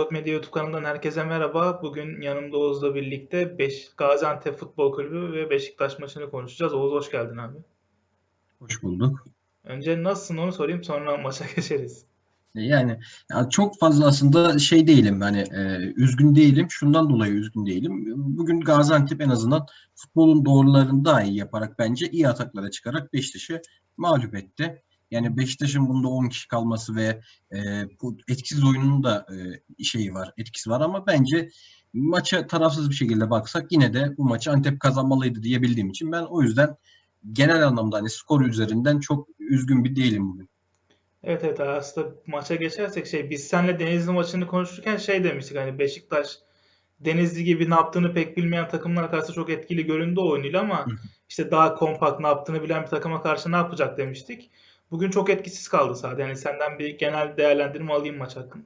Boykot Medya YouTube kanalından herkese merhaba. Bugün yanımda Oğuz'la birlikte Beş Gaziantep Futbol Kulübü ve Beşiktaş maçını konuşacağız. Oğuz hoş geldin abi. Hoş bulduk. Önce nasılsın onu sorayım sonra maça geçeriz. Yani ya çok fazla aslında şey değilim hani e, üzgün değilim. Şundan dolayı üzgün değilim. Bugün Gaziantep en azından futbolun doğrularını daha iyi yaparak bence iyi ataklara çıkarak Beşiktaş'ı mağlup etti. Yani Beşiktaş'ın bunda 10 kişi kalması ve e, bu etkisiz oyunun da e, şeyi var, etkisi var ama bence maça tarafsız bir şekilde baksak yine de bu maçı Antep kazanmalıydı diyebildiğim için ben o yüzden genel anlamda hani skor üzerinden çok üzgün bir değilim bugün. Evet evet aslında maça geçersek şey biz seninle Denizli maçını konuşurken şey demiştik hani Beşiktaş Denizli gibi ne yaptığını pek bilmeyen takımlar karşı çok etkili göründü oyunuyla ama işte daha kompakt ne yaptığını bilen bir takıma karşı ne yapacak demiştik. Bugün çok etkisiz kaldı sadece. Yani senden bir genel değerlendirme alayım maç hakkında.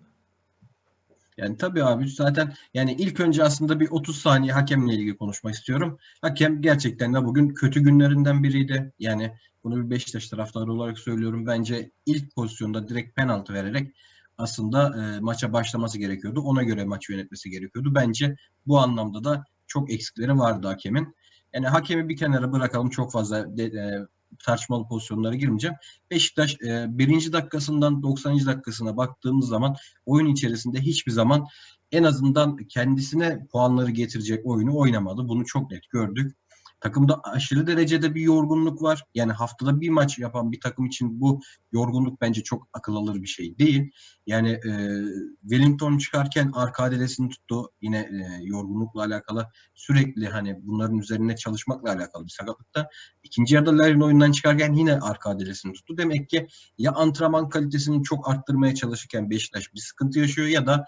Yani tabii abi zaten yani ilk önce aslında bir 30 saniye hakemle ilgili konuşmak istiyorum. Hakem gerçekten de bugün kötü günlerinden biriydi. Yani bunu bir Beşiktaş taraftarı olarak söylüyorum. Bence ilk pozisyonda direkt penaltı vererek aslında e, maça başlaması gerekiyordu. Ona göre maçı yönetmesi gerekiyordu. Bence bu anlamda da çok eksikleri vardı hakemin. Yani hakemi bir kenara bırakalım çok fazla de, e, tartışmalı pozisyonlara girmeyeceğim. Beşiktaş e, birinci dakikasından 90. dakikasına baktığımız zaman oyun içerisinde hiçbir zaman en azından kendisine puanları getirecek oyunu oynamadı. Bunu çok net gördük. Takımda aşırı derecede bir yorgunluk var. Yani haftada bir maç yapan bir takım için bu yorgunluk bence çok akıl alır bir şey değil. Yani e, Wellington çıkarken arka adresini tuttu. Yine e, yorgunlukla alakalı sürekli hani bunların üzerine çalışmakla alakalı bir sakatlıkta. İkinci yarıda Larin oyundan çıkarken yine arka adresini tuttu. Demek ki ya antrenman kalitesini çok arttırmaya çalışırken Beşiktaş bir sıkıntı yaşıyor ya da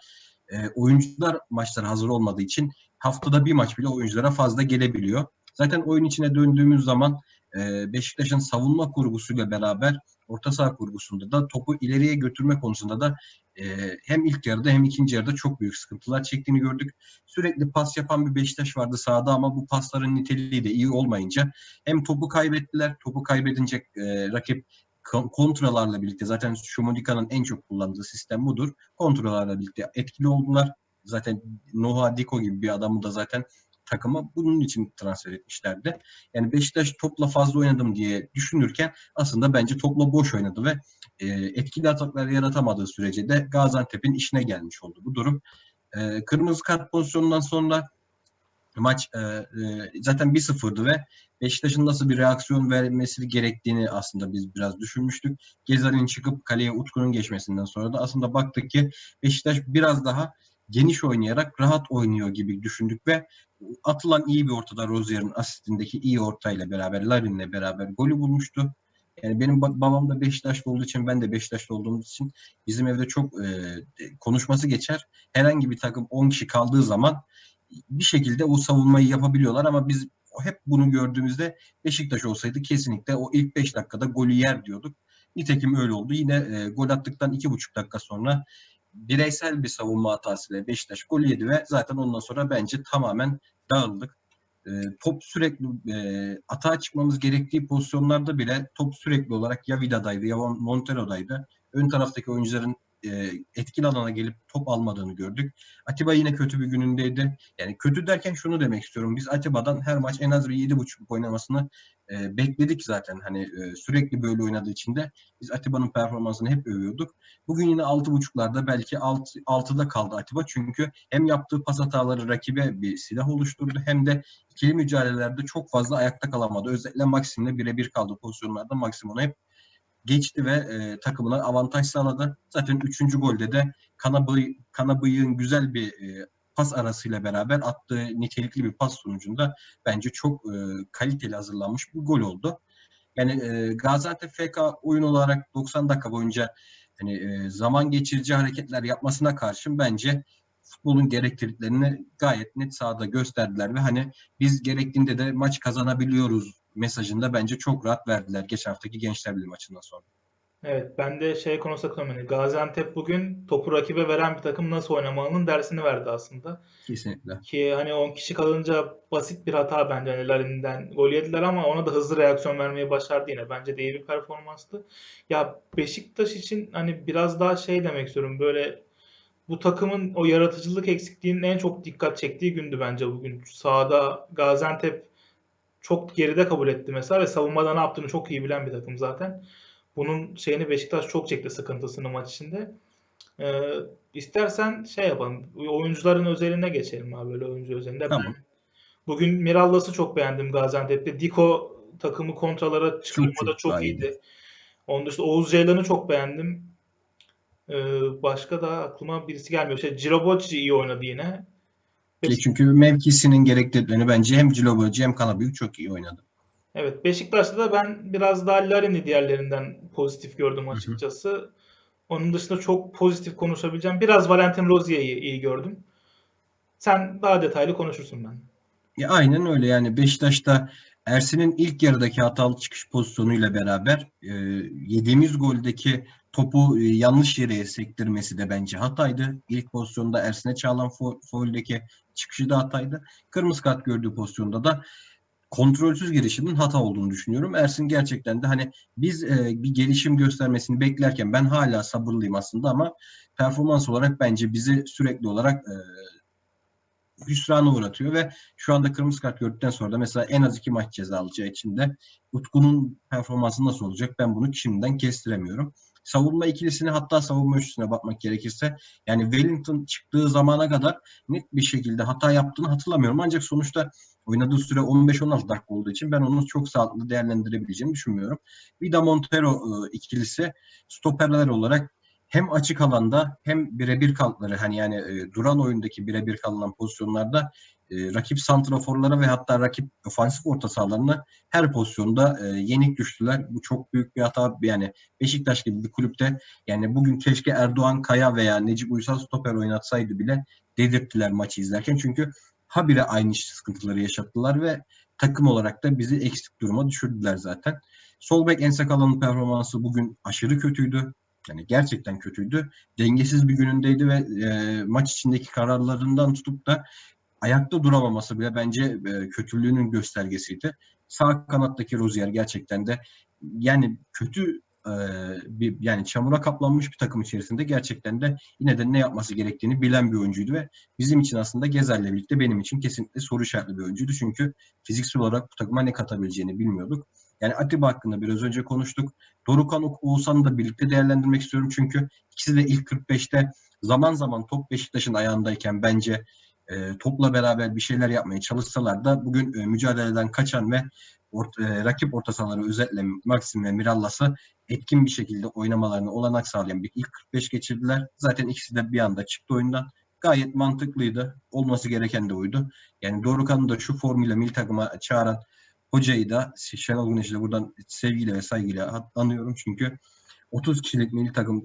e, oyuncular maçlara hazır olmadığı için haftada bir maç bile oyunculara fazla gelebiliyor. Zaten oyun içine döndüğümüz zaman e, Beşiktaş'ın savunma kurgusuyla beraber orta saha kurgusunda da topu ileriye götürme konusunda da e, hem ilk yarıda hem ikinci yarıda çok büyük sıkıntılar çektiğini gördük. Sürekli pas yapan bir Beşiktaş vardı sahada ama bu pasların niteliği de iyi olmayınca hem topu kaybettiler, topu kaybedince e, rakip kontralarla birlikte zaten Şumodika'nın en çok kullandığı sistem budur. Kontralarla birlikte etkili oldular. Zaten Noha Diko gibi bir adamı da zaten takıma bunun için transfer etmişlerdi. Yani Beşiktaş topla fazla oynadım diye düşünürken aslında bence topla boş oynadı ve e, etkili ataklar yaratamadığı sürece de Gaziantep'in işine gelmiş oldu bu durum. E, kırmızı kart pozisyonundan sonra maç e, e, zaten 1-0'dı ve Beşiktaş'ın nasıl bir reaksiyon vermesi gerektiğini aslında biz biraz düşünmüştük. Gezal'in çıkıp kaleye Utku'nun geçmesinden sonra da aslında baktık ki Beşiktaş biraz daha geniş oynayarak rahat oynuyor gibi düşündük ve atılan iyi bir ortada Rozier'in asistindeki iyi ortayla beraber Larin'le beraber golü bulmuştu. Yani benim babam da Beşiktaşlı olduğu için ben de Beşiktaşlı olduğumuz için bizim evde çok e, konuşması geçer. Herhangi bir takım 10 kişi kaldığı zaman bir şekilde o savunmayı yapabiliyorlar ama biz hep bunu gördüğümüzde Beşiktaş olsaydı kesinlikle o ilk 5 dakikada golü yer diyorduk. Nitekim öyle oldu. Yine e, gol attıktan 2,5 dakika sonra bireysel bir savunma hatasıyla Beşiktaş gol yedi ve zaten ondan sonra bence tamamen dağıldık. E, top sürekli e, atağa çıkmamız gerektiği pozisyonlarda bile top sürekli olarak ya Vida'daydı ya Montero'daydı. Ön taraftaki oyuncuların e, etkili alana gelip top almadığını gördük. Atiba yine kötü bir günündeydi. Yani kötü derken şunu demek istiyorum. Biz Atiba'dan her maç en az bir 7.5 oynamasını e, bekledik zaten. Hani e, sürekli böyle oynadığı için de biz Atiba'nın performansını hep övüyorduk. Bugün yine 6.5'larda belki 6, 6'da kaldı Atiba. Çünkü hem yaptığı pas hataları rakibe bir silah oluşturdu hem de ikili mücadelelerde çok fazla ayakta kalamadı. Özellikle Maxim'le birebir kaldı pozisyonlarda. Maxim onu hep geçti ve e, takımına avantaj sağladı. Zaten üçüncü golde de Kanabıy, Kanabıyık'ın güzel bir e, pas arasıyla beraber attığı nitelikli bir pas sonucunda bence çok e, kaliteli hazırlanmış bir gol oldu. Yani e, Gaziantep FK oyun olarak 90 dakika boyunca hani e, zaman geçirici hareketler yapmasına karşın bence futbolun gerektirdiklerini gayet net sahada gösterdiler ve hani biz gerektiğinde de maç kazanabiliyoruz mesajında bence çok rahat verdiler geçen haftaki Gençler Birliği maçından sonra. Evet ben de şey konusunda katılıyorum. Yani Gaziantep bugün topu rakibe veren bir takım nasıl oynamalının dersini verdi aslında. Kesinlikle. Ki hani 10 kişi kalınca basit bir hata bence hani Larin'den gol yediler ama ona da hızlı reaksiyon vermeyi başardı yine. Bence de iyi bir performanstı. Ya Beşiktaş için hani biraz daha şey demek istiyorum. Böyle bu takımın o yaratıcılık eksikliğinin en çok dikkat çektiği gündü bence bugün. Sahada Gaziantep çok geride kabul etti mesela ve savunmada ne yaptığını çok iyi bilen bir takım zaten. Bunun şeyini Beşiktaş çok çekti sıkıntısını maç içinde. Ee, istersen şey yapalım. Oyuncuların özeline geçelim abi böyle oyuncu özelinde. Tamam. Bugün Mirallas'ı çok beğendim Gaziantep'te. Diko takımı kontralara çıkmada çok çok, daha iyiydi. Onun dışında Oğuz Ceylan'ı çok beğendim. Ee, başka da aklıma birisi gelmiyor. Şey, Ciroboci iyi oynadı yine. Çünkü mevkisinin gerektirdiğini bence hem Ciloboci hem Kanabük çok iyi oynadı. Evet Beşiktaş'ta da ben biraz daha Larin'i diğerlerinden pozitif gördüm hı. açıkçası. Onun dışında çok pozitif konuşabileceğim. Biraz Valentin Rozier'i iyi gördüm. Sen daha detaylı konuşursun ben. Ya aynen öyle yani Beşiktaş'ta Ersin'in ilk yarıdaki hatalı çıkış pozisyonuyla beraber e, yediğimiz goldeki topu e, yanlış yere sektirmesi de bence hataydı. İlk pozisyonda Ersin'e çağılan fo- fauldeki çıkışı da hataydı. Kırmızı kart gördüğü pozisyonda da kontrolsüz girişinin hata olduğunu düşünüyorum. Ersin gerçekten de hani biz e, bir gelişim göstermesini beklerken ben hala sabırlıyım aslında ama performans olarak bence bizi sürekli olarak e, hüsrana uğratıyor ve şu anda kırmızı kart gördükten sonra da mesela en az iki maç ceza alacağı için de Utku'nun performansı nasıl olacak ben bunu şimdiden kestiremiyorum. Savunma ikilisine hatta savunma üçlüsüne bakmak gerekirse yani Wellington çıktığı zamana kadar net bir şekilde hata yaptığını hatırlamıyorum. Ancak sonuçta oynadığı süre 15-16 dakika olduğu için ben onu çok sağlıklı değerlendirebileceğimi düşünmüyorum. Vida Montero e, ikilisi stoperler olarak hem açık alanda hem birebir kalkları hani yani e, duran oyundaki birebir kalınan pozisyonlarda e, rakip santraforlara ve hatta rakip ofansif orta sahalarına her pozisyonda e, yenik düştüler. Bu çok büyük bir hata. Yani Beşiktaş gibi bir kulüpte yani bugün keşke Erdoğan Kaya veya Necip Uysal stoper oynatsaydı bile dedirttiler maçı izlerken. Çünkü habire aynı sıkıntıları yaşattılar ve takım olarak da bizi eksik duruma düşürdüler zaten. Sol bek Ensakala'nın performansı bugün aşırı kötüydü. Yani gerçekten kötüydü. Dengesiz bir günündeydi ve e, maç içindeki kararlarından tutup da ayakta duramaması bile bence e, kötülüğünün göstergesiydi. Sağ kanattaki Rozier gerçekten de yani kötü e, bir yani çamura kaplanmış bir takım içerisinde gerçekten de yine de ne yapması gerektiğini bilen bir oyuncuydu ve bizim için aslında Gezer'le birlikte benim için kesinlikle soru işaretli bir oyuncuydu. Çünkü fiziksel olarak bu takıma ne katabileceğini bilmiyorduk. Yani Atiba hakkında biraz önce konuştuk. Dorukan Oğuzhan'ı da birlikte değerlendirmek istiyorum. Çünkü ikisi de ilk 45'te zaman zaman top Beşiktaş'ın ayağındayken bence e, topla beraber bir şeyler yapmaya çalışsalar da bugün e, mücadeleden kaçan ve ort, e, rakip orta sahaları özellikle Maxim ve Mirallas'ı etkin bir şekilde oynamalarını olanak sağlayan bir ilk 45 geçirdiler. Zaten ikisi de bir anda çıktı oyundan. Gayet mantıklıydı. Olması gereken de oydu. Yani Dorukan'ı da şu formuyla milli takıma çağıran hocayı da Şenol Güneş'i de buradan sevgiyle ve saygıyla anıyorum. Çünkü 30 kişilik milli takım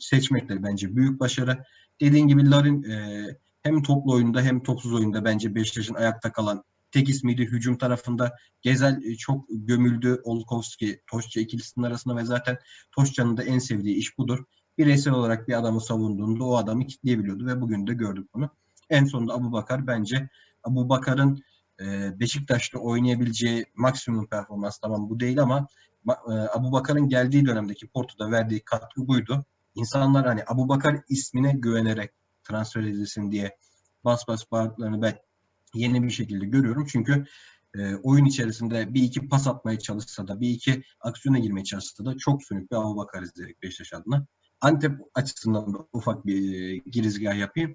seçmek de bence büyük başarı. Dediğin gibi Larin e, hem toplu oyunda hem topsuz oyunda bence Beşiktaş'ın ayakta kalan tek ismiydi. Hücum tarafında Gezel e, çok gömüldü. Olkowski, Toşça ikilisinin arasında ve zaten Toşça'nın da en sevdiği iş budur. Bireysel olarak bir adamı savunduğunda o adamı kitleyebiliyordu ve bugün de gördük bunu. En sonunda Abu Bakar bence Abu Bakar'ın e, Beşiktaş'ta oynayabileceği maksimum performans tamam bu değil ama e, Abu Bakar'ın geldiği dönemdeki Porto'da verdiği katkı buydu. İnsanlar hani Abu Bakar ismine güvenerek transfer edilsin diye bas bas bağırdıklarını ben yeni bir şekilde görüyorum. Çünkü e, oyun içerisinde bir iki pas atmaya çalışsa da bir iki aksiyona girmeye çalışsa da çok sönük bir Abu Bakar izledik Beşiktaş adına. Antep açısından da ufak bir e, girizgah yapayım.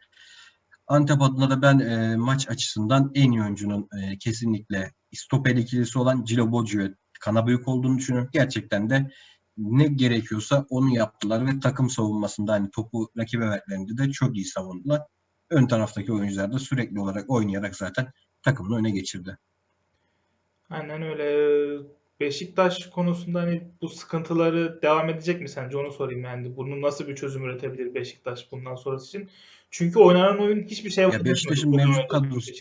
Antep adına da ben e, maç açısından en iyi oyuncunun e, kesinlikle stoper ikilisi olan Cilo Bocu'ya kana büyük olduğunu düşünüyorum. Gerçekten de ne gerekiyorsa onu yaptılar ve takım savunmasında hani topu rakibe verdiklerinde de çok iyi savundular. Ön taraftaki oyuncular da sürekli olarak oynayarak zaten takımını öne geçirdi. Aynen öyle. Beşiktaş konusunda hani bu sıkıntıları devam edecek mi sence? Onu sorayım yani. Bunun nasıl bir çözüm üretebilir Beşiktaş bundan sonrası için? Çünkü oynanan oyun hiçbir şey Ya Beşiktaş'ın mevcut kadrosu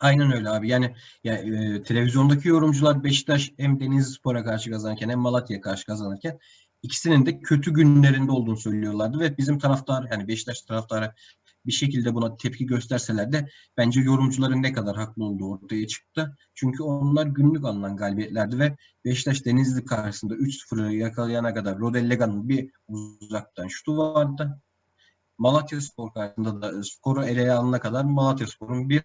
Aynen öyle abi. Yani ya, e, televizyondaki yorumcular Beşiktaş hem Denizlispor'a karşı kazanırken hem Malatya'ya karşı kazanırken ikisinin de kötü günlerinde olduğunu söylüyorlardı ve bizim taraftar yani Beşiktaş taraftarı bir şekilde buna tepki gösterseler de bence yorumcuların ne kadar haklı olduğu ortaya çıktı. Çünkü onlar günlük alınan galibiyetlerdi ve Beşiktaş Denizli karşısında 3-0'ı yakalayana kadar Rodellega'nın bir uzaktan şutu vardı. Malatya Spor karşısında da skoru ele alana kadar Malatya Spor'un bir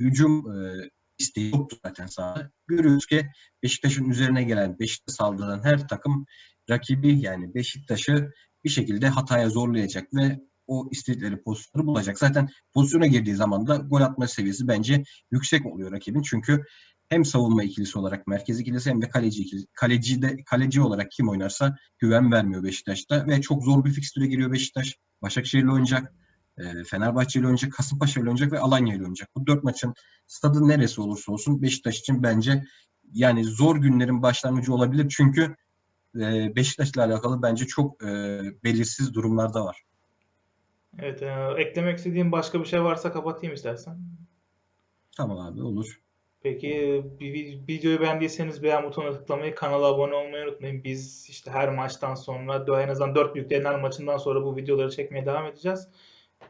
hücum e, isteği yoktu zaten sahada. Görüyoruz ki Beşiktaş'ın üzerine gelen, Beşiktaş'a saldıran her takım rakibi yani Beşiktaş'ı bir şekilde hataya zorlayacak ve o istedikleri pozisyonu bulacak. Zaten pozisyona girdiği zaman da gol atma seviyesi bence yüksek oluyor rakibin. Çünkü hem savunma ikilisi olarak merkez ikilisi hem de kaleci ikilisi. Kaleci de kaleci olarak kim oynarsa güven vermiyor Beşiktaş'ta ve çok zor bir fikstüre giriyor Beşiktaş. Başakşehir'le oynayacak, e, Fenerbahçe ile oynayacak, Kasımpaşa ile oynayacak ve Alanya ile oynayacak. Bu dört maçın stadı neresi olursa olsun Beşiktaş için bence yani zor günlerin başlangıcı olabilir. Çünkü e, Beşiktaş'la alakalı bence çok e, belirsiz durumlar da var. Evet, e, eklemek istediğim başka bir şey varsa kapatayım istersen. Tamam abi olur. Peki bir vi- videoyu beğendiyseniz beğen butonuna tıklamayı, kanala abone olmayı unutmayın. Biz işte her maçtan sonra, en azından 4 büyüklerin maçından sonra bu videoları çekmeye devam edeceğiz.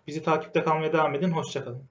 Bizi takipte kalmaya devam edin. Hoşçakalın.